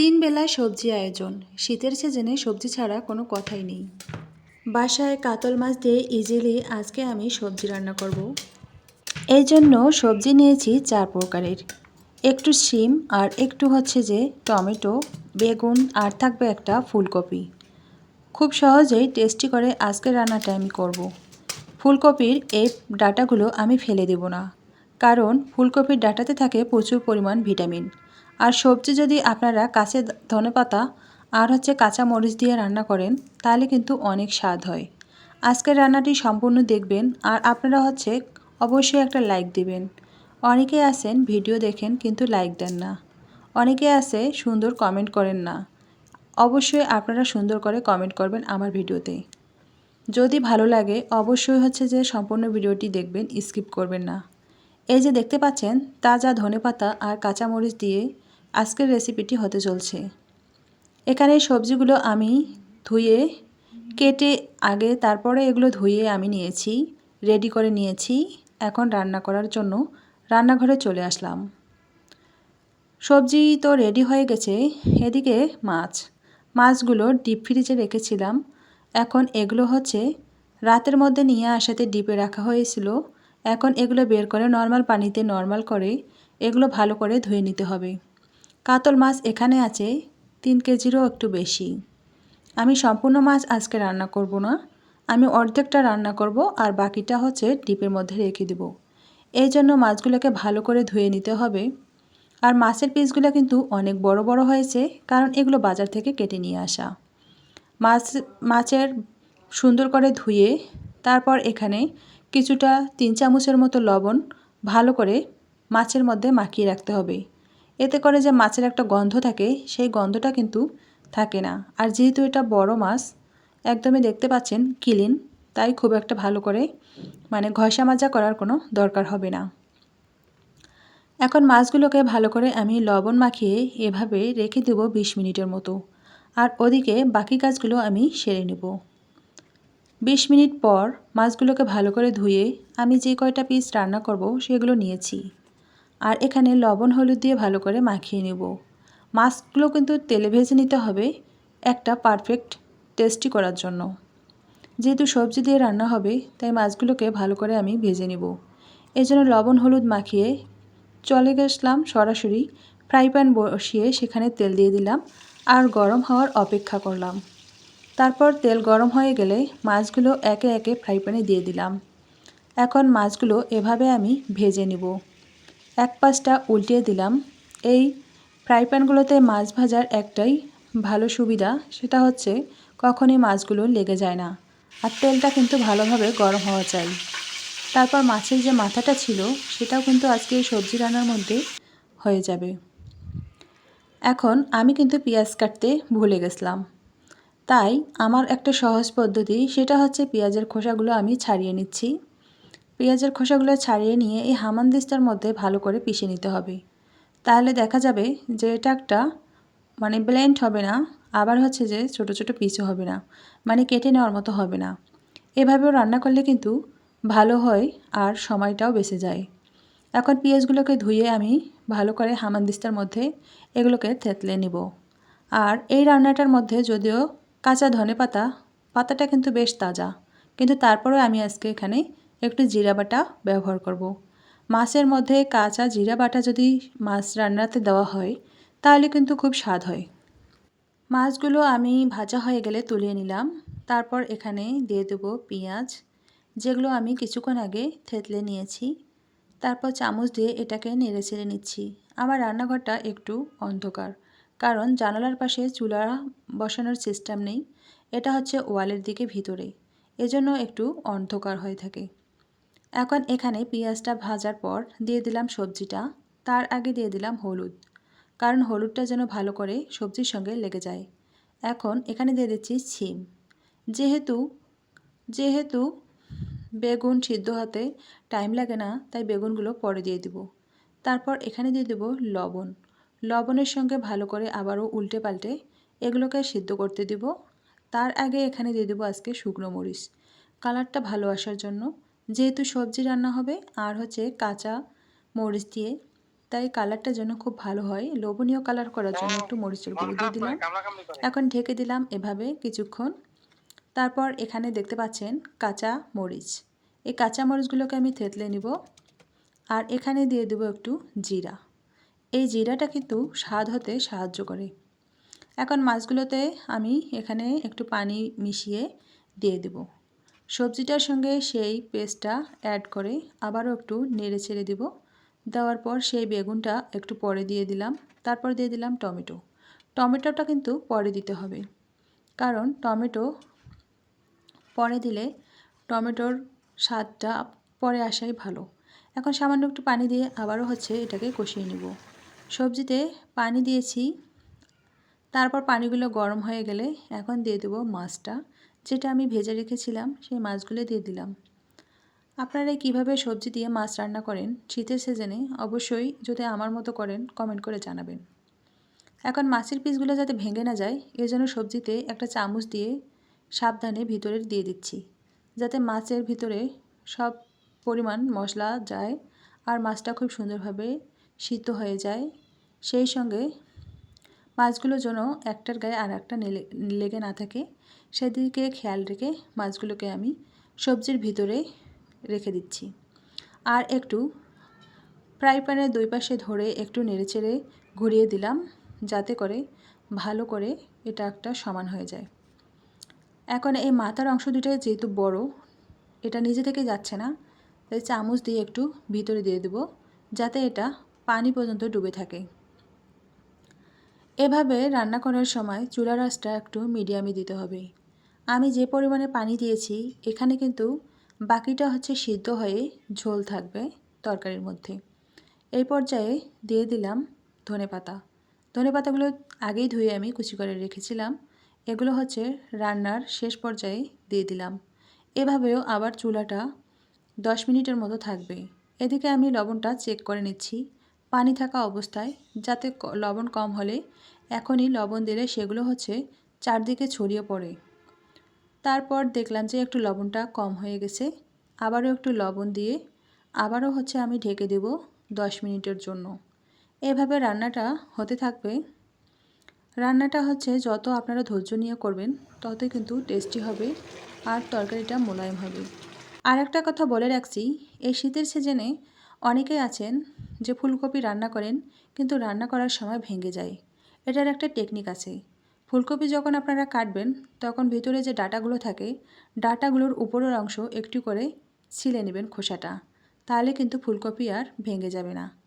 তিন বেলায় সবজি আয়োজন। শীতের সিজনে সবজি ছাড়া কোনো কথাই নেই। বাসায় কাতল মাছ দিয়ে ইজিলি আজকে আমি সবজি রান্না করব। এই জন্য সবজি নিয়েছি চার প্রকারের। একটু শিম আর একটু হচ্ছে যে টমেটো, বেগুন আর থাকবে একটা ফুলকপি। খুব সহজেই টেস্টি করে আজকে রান্নাটা আমি করব। ফুলকপির এই ডাটাগুলো আমি ফেলে দেব না। কারণ ফুলকপির ডাটাতে থাকে প্রচুর পরিমাণ ভিটামিন। আর সবজি যদি আপনারা কাঁচে ধনেপাতা আর হচ্ছে কাঁচা মরিচ দিয়ে রান্না করেন, তাহলে কিন্তু অনেক স্বাদ হয়। আজকের রান্নাটি সম্পূর্ণ দেখবেন আর আপনারা হচ্ছে অবশ্যই একটা লাইক দিবেন। অনেকে আছেন, ভিডিও দেখেন কিন্তু লাইক দেন না। অনেকে আছে, সুন্দর কমেন্ট করেন না। অবশ্যই আপনারা সুন্দর করে কমেন্ট করবেন আমার ভিডিওতে। যদি ভালো লাগে, অবশ্যই হচ্ছে যে সম্পূর্ণ ভিডিওটি দেখবেন, স্কিপ করবেন না। এই যে দেখতে পাচ্ছেন, তাজা ধনেপাতা আর কাঁচামরিচ দিয়ে আজকের রেসিপিটি হতে চলছে। এখানে সবজিগুলো আমি ধুয়ে, কেটে আগে তারপরে এগুলো ধুয়ে আমি নিয়েছি রেডি করে নিয়েছি। এখন রান্না করার জন্য রান্নাঘরে চলে আসলাম। সবজি তো রেডি হয়ে গেছে। এদিকে মাছ। মাছগুলো ডিপ ফ্রিজে রেখেছিলাম। এখন এগুলো হচ্ছে রাতের মধ্যে নিয়ে আসাতে ডিপে রাখা হয়েছিল। এখন এগুলো বের করে নর্মাল পানিতে নর্মাল করে এগুলো ভালো করে ধুয়ে নিতে হবে। কাতল মাছ এখানে আছে, তিন কেজিরও একটু বেশি। আমি সম্পূর্ণ মাছ আজকে রান্না করব না, আমি অর্ধেকটা রান্না করব আর বাকিটা হচ্ছে ডিপের মধ্যে রেখে দেব। এই জন্য মাছগুলোকে ভালো করে ধুয়ে নিতে হবে। আর মাছের পিসগুলো কিন্তু অনেক বড় বড় হয়েছে, কারণ এগুলো বাজার থেকে কেটে নিয়ে আসা। মাছ, মাছের সুন্দর করে ধুয়ে তারপর এখানে কিছুটা তিন চামচের মতো লবণ ভালো করে মাছের মধ্যে মাখিয়ে রাখতে হবে। এতে করে যে মাছের একটা গন্ধ থাকে, সেই গন্ধটা কিন্তু থাকে না। আর যেহেতু এটা বড় মাছ, একদমই দেখতে পাচ্ছেন কিলিন, তাই খুব একটা ভালো করে মানে ঘষা মাজা করার কোনো দরকার হবে না। এখন মাছগুলোকে ভালো করে আমি লবণ মাখিয়ে এভাবে রেখে দেবো বিশ মিনিটের মতো। আর ওদিকে বাকি কাজগুলো আমি সেরে নেব। বিশ মিনিট পর মাছগুলোকে ভালো করে ধুয়ে আমি যে কয়টা পিস রান্না করব, সেগুলো নিয়েছি। আর এখানে লবণ, হলুদ দিয়ে ভালো করে মাখিয়ে নেব। মাছগুলো কিন্তু তেলে ভেজে নিতে হবে একটা পারফেক্ট টেস্টি করার জন্য। যেহেতু সবজি দিয়ে রান্না হবে, তাই মাছগুলোকে ভালো করে আমি ভেজে নেব। এই জন্য লবণ, হলুদ মাখিয়ে চলে গেছিলাম সরাসরি ফ্রাই প্যান বসিয়ে সেখানে তেল দিয়ে দিলাম আর গরম হওয়ার অপেক্ষা করলাম। তারপর তেল গরম হয়ে গেলে মাছগুলো একে একে ফ্রাই প্যানে দিয়ে দিলাম। এখন মাছগুলো এভাবে আমি ভেজে নিব। এক পাশটা উল্টিয়ে দিলাম। এই ফ্রাই প্যানগুলোতে মাছ ভাজার একটাই ভালো সুবিধা, সেটা হচ্ছে কখনই মাছগুলো লেগে যায় না আর তেলটা কিন্তু ভালোভাবে গরম হওয়া চাই। তারপর মাছের যে মাথাটা ছিল, সেটাও কিন্তু আজকে সবজি রান্নার মধ্যে হয়ে যাবে। এখন আমি কিন্তু পেঁয়াজ কাটতে ভুলে গেছিলাম। তাই আমার একটা সহজ পদ্ধতি, সেটা হচ্ছে পেঁয়াজের খোসাগুলো আমি ছাড়িয়ে নিচ্ছি। পেঁয়াজের খোসাগুলো ছাড়িয়ে নিয়ে এই হামানদিস্তার মধ্যে ভালো করে পিষে নিতে হবে। তাহলে দেখা যাবে যে এটা একটা মানে ব্লেন্ড হবে না, আবার হচ্ছে যে ছোট ছোট পিসও হবে না মানে কেটে নেওয়ার মতো হবে না। এভাবেও রান্না করলে কিন্তু ভালো হয় আর সময়টাও বেঁচে যায়। এখন পেঁয়াজগুলোকে ধুয়ে আমি ভালো করে হামানদিস্তার মধ্যে এগুলোকে থেতলে নিব। আর এই রান্নাটার মধ্যে যদিও কাঁচা ধনে পাতা পাতাটা কিন্তু বেশ তাজা, কিন্তু তারপরেও আমি আজকে এখানে একটু জিরা বাটা ব্যবহার করব। মাছের মধ্যে কাঁচা জিরা বাটা যদি মাছ রান্নাতে দেওয়া হয়, তাহলে কিন্তু খুব স্বাদ হয়। মাছগুলো আমি ভাজা হয়ে গেলে তুলিয়ে নিলাম। তারপর এখানে দিয়ে দেবো পেঁয়াজ, যেগুলো আমি কিছুক্ষণ আগে থেতলে নিয়েছি। তারপর চামচ দিয়ে এটাকে নেড়ে ছেড়ে নিচ্ছি। আমার রান্নাঘরটা একটু অন্ধকার, কারণ জানালার পাশে চুলা বসানোর সিস্টেম নেই। এটা হচ্ছে ওয়ালের দিকে ভিতরে। এজন্য একটু অন্ধকার হয়ে থাকে। এখন এখানে পেঁয়াজটা ভাজার পর দিয়ে দিলাম সবজিটা। তার আগে দিয়ে দিলাম হলুদ। কারণ হলুদটা যেন ভালো করে সবজির সঙ্গে লেগে যায়। এখন এখানে দিয়ে দিচ্ছি ছিম। যেহেতু যেহেতু বেগুন সিদ্ধ হতে টাইম লাগে না, তাই বেগুনগুলো পরে দিয়ে দিব। তারপর এখানে দিয়ে দেব লবণ। লবণের সঙ্গে ভালো করে আবারও উল্টে পাল্টে এগুলোকে সিদ্ধ করতে দিব। তার আগে এখানে দিয়ে দেবো আজকে শুকনো মরিচ। কালারটা ভালো আসার জন্য যেহেতু সবজি রান্না হবে, আর হচ্ছে কাঁচা মরিচ দিয়ে, তাই কালারটা যেন খুব ভালো হয়। লোভনীয় কালার করার জন্য একটু মরিচের গুঁড়ো দিয়ে দিলাম। এখন ঢেকে দিলাম এভাবে কিছুক্ষণ। তারপর এখানে দেখতে পাচ্ছেন কাঁচা মরিচ। এই কাঁচা মরিচগুলোকে আমি থেতলে নিব, আর এখানে দিয়ে দেবো একটু জিরা। এই জিরাটা কিন্তু স্বাদ হতে সাহায্য করে। এখন মাছগুলোতে আমি এখানে একটু পানি মিশিয়ে দিয়ে দেব। সবজিটার সঙ্গে সেই পেস্টটা অ্যাড করে আবারও একটু নেড়ে ছেড়ে দেব। দেওয়ার পর সেই বেগুনটা একটু পরে দিয়ে দিলাম। তারপর দিয়ে দিলাম টমেটো। টমেটোটা কিন্তু পরে দিতে হবে। কারণ টমেটো পরে দিলে টমেটোর স্বাদটা পরে আসাই ভালো। এখন সামান্য একটু পানি দিয়ে আবারও হচ্ছে এটাকে কষিয়ে নেব। সবজিতে পানি দিয়েছি। তারপর পানিগুলো গরম হয়ে গেলে এখন দিয়ে দেবো মাছটা। যেটা আমি ভেজে রেখেছিলাম, সেই মাছগুলো দিয়ে দিলাম। আপনারা কীভাবে সবজি দিয়ে মাছ রান্না করেন, শীতের সিজনে অবশ্যই যদি আমার মতো করেন কমেন্ট করে জানাবেন। এখন মাছের পিসগুলো যাতে ভেঙে না যায় জন্য সবজিতে একটা চামচ দিয়ে সাবধানে ভিতরে দিয়ে দিচ্ছি। যাতে মাছের ভিতরে সব পরিমাণ মশলা যায় আর মাছটা খুব সুন্দরভাবে সিদ্ধ হয়ে যায়। সেই সঙ্গে মাছগুলো যেন একটার গায়ে আর একটা লেগে না থাকে, সেদিকে খেয়াল রেখে মাছগুলোকে আমি সবজির ভিতরে রেখে দিচ্ছি। আর একটু ফ্রাই প্যানের দুই পাশে ধরে একটু নেড়েচেড়ে ঘুরিয়ে দিলাম, যাতে করে ভালো করে এটা একটা সমান হয়ে যায়। এখন এই মাথার অংশ দুটো যেহেতু বড়, এটা নিজে থেকে যাচ্ছে না, তাই চামচ দিয়ে একটু ভিতরে দিয়ে দেবো, যাতে এটা পানি পর্যন্ত ডুবে থাকে। এভাবে রান্না করার সময় চুলা রাসটা একটু মিডিয়ামে দিতে হবে আমি যে পরিমাণে পানি দিয়েছি, এখানে কিন্তু বাকিটা হচ্ছে সিদ্ধ হয়ে ঝোল থাকবে তরকারির মধ্যে। এই পর্যায়ে দিয়ে দিলাম ধনে পাতা। ধনে পাতাগুলো আগেই ধুয়ে আমি কুচি করে রেখেছিলাম। এগুলো হচ্ছে রান্নার শেষ পর্যায়ে দিয়ে দিলাম। এভাবেও আবার চুলাটা দশ মিনিটের মতো থাকবে। এদিকে আমি লবণটা চেক করে নিচ্ছি। পানি থাকা অবস্থায়, যাতে লবণ কম হলে এখনই লবণ দিলে সেগুলো হচ্ছে চারদিকে ছড়িয়ে পড়ে। তারপর দেখলাম যে একটু লবণটা কম হয়ে গেছে। আবারও একটু লবণ দিয়ে আবারও হচ্ছে আমি ঢেকে দেব দশ মিনিটের জন্য। এভাবে রান্নাটা হতে থাকবে। রান্নাটা হচ্ছে যত আপনারা ধৈর্য নিয়ে করবেন, ততই কিন্তু টেস্টি হবে আর তরকারিটা মোলায়েম হবে। আর একটা কথা বলে রাখছি, এই শীতের সিজনে অনেকেই আছেন যে ফুলকপি রান্না করেন, কিন্তু রান্না করার সময় ভেঙে যায়। এটার একটা টেকনিক আছে। ফুলকপি যখন আপনারা কাটবেন, তখন ভিতরে যে ডাটাগুলো থাকে, ডাটাগুলোর উপরের অংশ একটু করে ছিলে নেবেন খোসাটা। তাহলে কিন্তু ফুলকপি আর ভেঙে যাবে না।